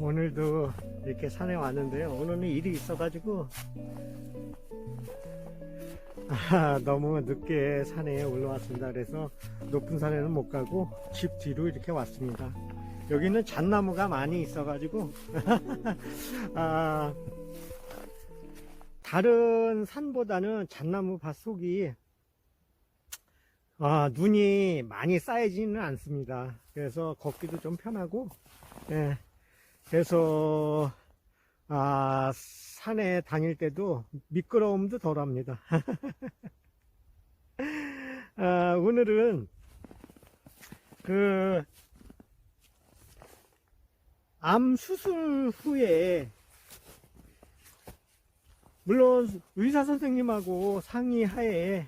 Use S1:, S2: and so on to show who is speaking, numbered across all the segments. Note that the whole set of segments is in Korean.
S1: 오늘도 이렇게 산에 왔는데요. 오늘은 일이 있어가지고 아, 너무 늦게 산에 올라왔습니다. 그래서 높은 산에는 못 가고 집 뒤로 이렇게 왔습니다. 여기는 잣나무가 많이 있어가지고 아, 다른 산보다는 잣나무 밭 속이 아, 눈이 많이 쌓이지는 않습니다. 그래서 걷기도 좀 편하고, 예. 그래서, 아, 산에 다닐 때도 미끄러움도 덜 합니다. 아, 오늘은 그, 암 수술 후에, 물론 의사 선생님하고 상의하에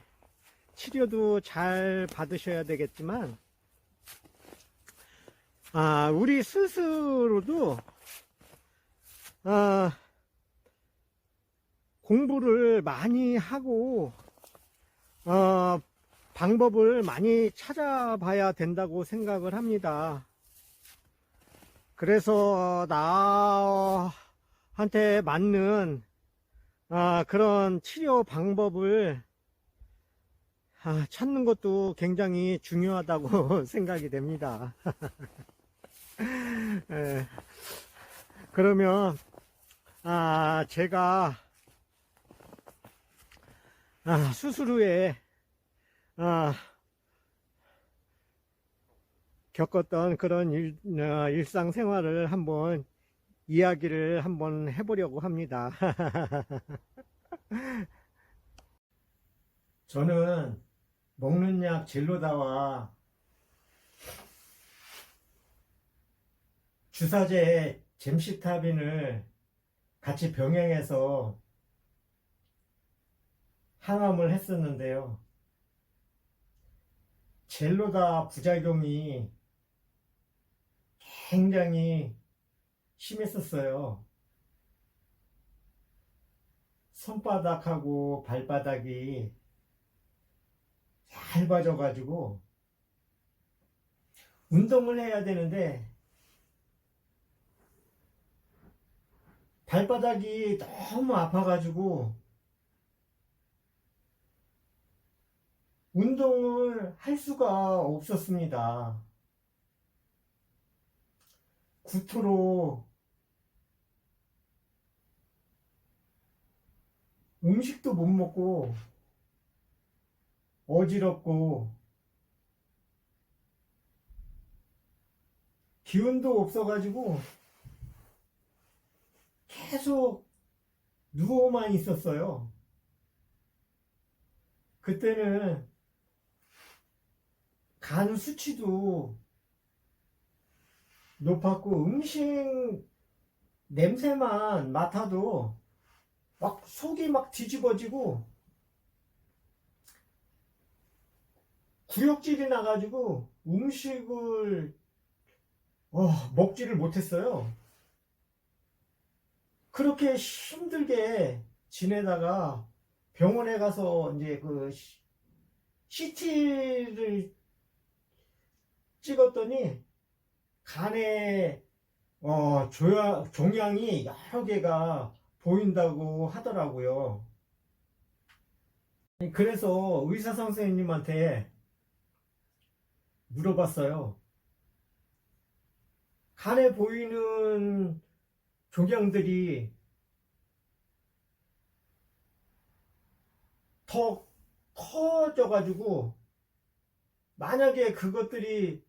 S1: 치료도 잘 받으셔야 되겠지만, 아, 우리 스스로도, 아, 공부를 많이 하고, 어, 방법을 많이 찾아봐야 된다고 생각을 합니다. 그래서 나한테 맞는 아, 그런 치료 방법을 아, 찾는 것도 굉장히 중요하다고 생각이 됩니다. 예. 그러면 아, 제가 아, 수술 후에 아, 겪었던 그런 일, 어, 일상생활을 한번 이야기를 한번 해보려고 합니다. 저는 먹는 약 젤로다와 주사제 잼시타빈을 같이 병행해서 항암을 했었는데요. 젤로다 부작용이 굉장히 심했었어요. 손바닥하고 발바닥이 얇아져가지고 운동을 해야 되는데 발바닥이 너무 아파가지고 운동을 할 수가 없었습니다. 구토로 음식도 못 먹고 어지럽고 기운도 없어가지고 계속 누워만 있었어요. 그때는 간 수치도 높았고 음식 냄새만 맡아도 막 속이 막 뒤집어지고 구역질이 나가지고 음식을 어, 먹지를 못했어요. 그렇게 힘들게 지내다가 병원에 가서 이제 그 CT를 찍었더니 간에 어, 조야, 종양이 여러 개가 보인다고 하더라고요. 그래서 의사 선생님한테 물어봤어요. 간에 보이는 종양들이 더 커져가지고 만약에 그것들이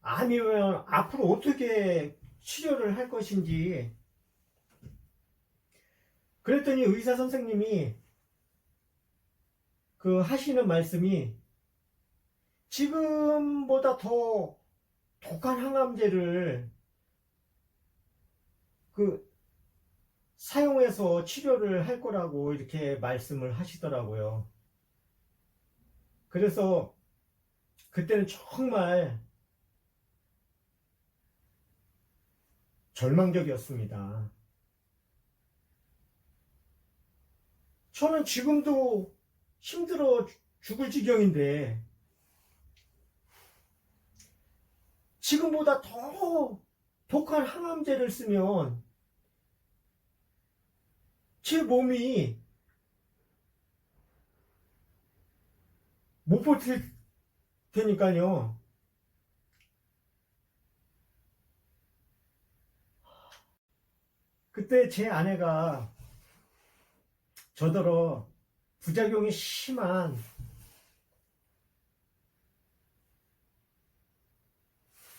S1: 아니면 앞으로 어떻게 치료를 할 것인지. 그랬더니 의사 선생님이 그 하시는 말씀이 지금보다 더 독한 항암제를 그 사용해서 치료를 할 거라고 이렇게 말씀을 하시더라고요. 그래서 그때는 정말 절망적이었습니다. 저는 지금도 힘들어 죽을 지경인데 지금보다 더 독한 항암제를 쓰면 제 몸이 못 버틸 테니까요. 그때 제 아내가 저더러 부작용이 심한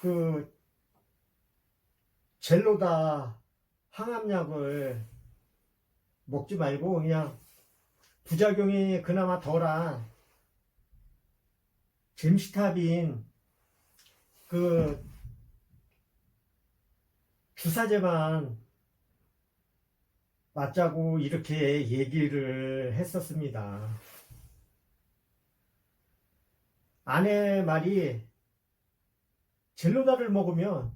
S1: 그 젤로다 항암약을 먹지 말고 그냥 부작용이 그나마 덜한 잼시탑인 그 주사제만 맞자고 이렇게 얘기를 했었습니다. 아내 말이 젤로다를 먹으면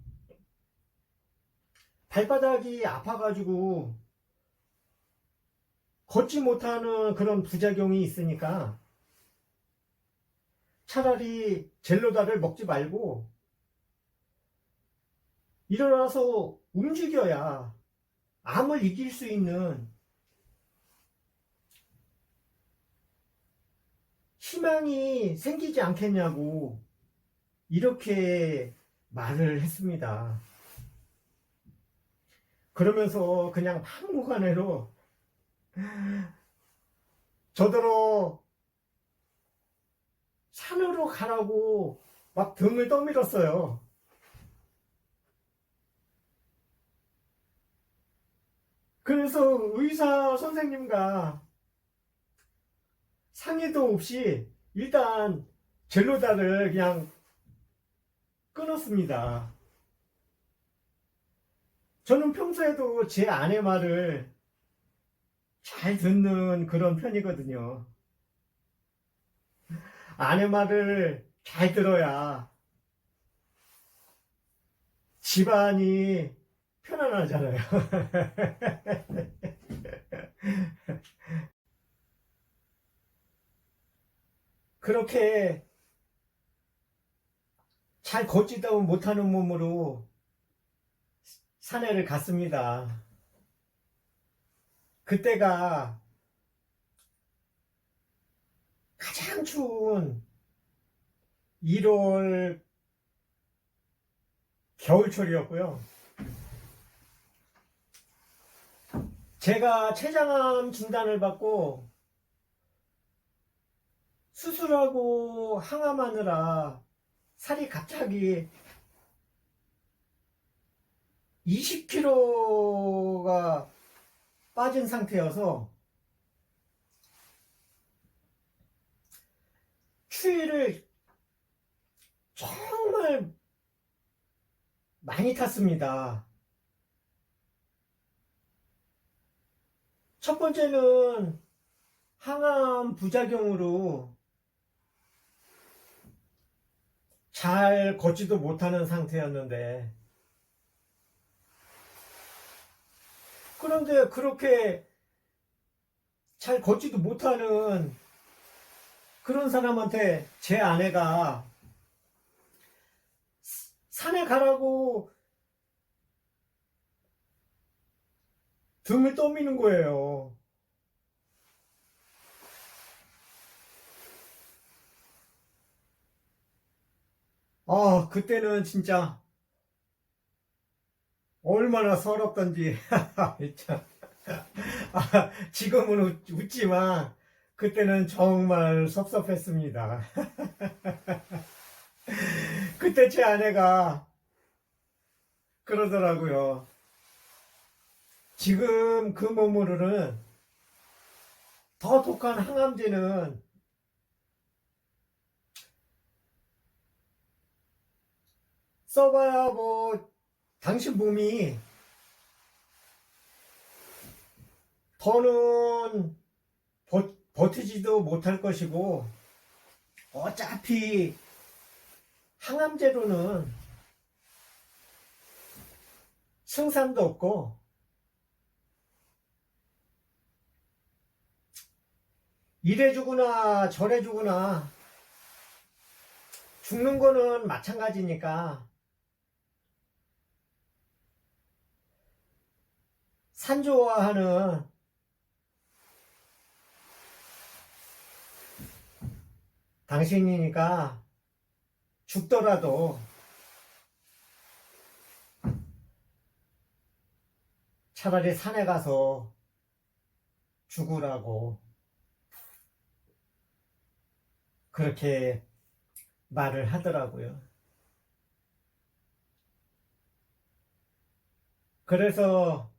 S1: 발바닥이 아파가지고 걷지 못하는 그런 부작용이 있으니까 차라리 젤로다를 먹지 말고 일어나서 움직여야 암을 이길 수 있는 희망이 생기지 않겠냐고 이렇게 말을 했습니다. 그러면서 그냥 막무가내로 저더러 산으로 가라고 막 등을 떠밀었어요. 그래서 의사 선생님과 상의도 없이 일단 젤로다를 그냥 끊었습니다. 저는 평소에도 제 아내 말을 잘 듣는 그런 편이거든요. 아내 말을 잘 들어야 집안이 편안하잖아요. 그렇게 잘 걷지도 못하는 몸으로 산에를 갔습니다. 그때가 가장 추운 1월 겨울철이었고요. 제가 췌장암 진단을 받고 수술하고 항암하느라 살이 갑자기 20kg가 빠진 상태여서 추위를 정말 많이 탔습니다. 첫 번째는 항암 부작용으로 잘 걷지도 못하는 상태였는데 그런데 그렇게 잘 걷지도 못하는 그런 사람한테 제 아내가 산에 가라고 등을 떠미는 거예요. 아, 그때는 진짜 얼마나 서럽던지. 참. 아, 지금은 웃, 웃지만 그때는 정말 섭섭했습니다. 그때 제 아내가 그러더라고요. 지금 그 몸으로는 더 독한 항암제는 써봐야 뭐 당신 몸이 더는 버, 버티지도 못할 것이고 어차피 항암제로는 승산도 없고 이래 주구나 저래 주구나 죽는 거는 마찬가지니까 산 좋아하는 당신이니까 죽더라도 차라리 산에 가서 죽으라고 그렇게 말을 하더라고요. 그래서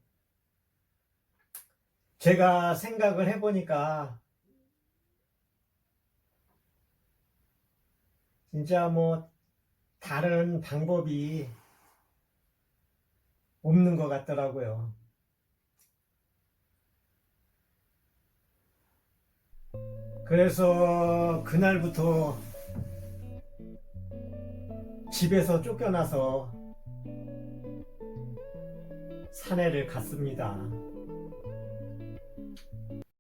S1: 제가 생각을 해보니까 진짜 뭐 다른 방법이 없는 것 같더라고요. 그래서 그날부터 집에서 쫓겨나서 산에를 갔습니다.